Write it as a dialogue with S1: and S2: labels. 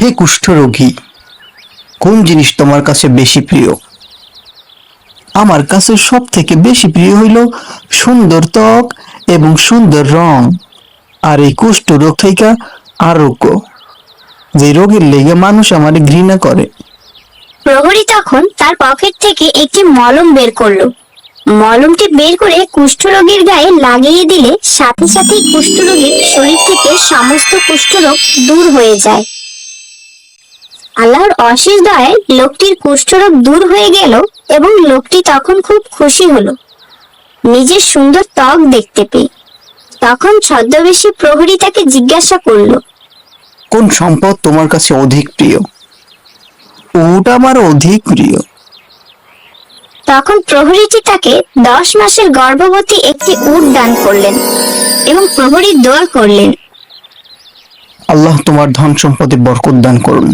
S1: হে কুষ্ঠরোগী, কোন জিনিস তোমার কাছে বেশি প্রিয়? আমার কাছে সব থেকে বেশি প্রিয় হইল সুন্দর ত্বক এবং সুন্দর রং, আর এই কুষ্ঠ রোগ থেকে আরোগ্য, যে রোগের লেগে মানুষ আমার ঘৃণা করে।
S2: প্রহরী তখন তার পকেট থেকে একটি মলম বের করল। মলমটি বের করে কুষ্ঠরোগীর গায়ে লাগিয়ে দিলে সাথে সাথে কুষ্ঠরোগীর শরীর থেকে সমস্ত কুষ্ঠরোগ দূর হয়ে যায়। আল্লাহর অশেষ দয়ায় লোকটির কুষ্ঠরোগ দূর হয়ে গেল এবং লোকটি তখন খুব খুশি হলো। নিজের সুন্দর ত্বক দেখতে পেয়ে। তখন ছদ্মবেশী প্রহরী তাকে জিজ্ঞাসা করল
S1: কোন সম্পদ তোমার কাছে অধিক প্রিয়? ওটা আমার অধিক প্রিয়।
S2: তখন প্রহরীটি তাকে দশ মাসের গর্ভবতী একটি উট দান করলেন এবং প্রহরী দোয়া করলেন।
S1: আল্লাহ তোমার ধন সম্পদে বরকত দান করুন।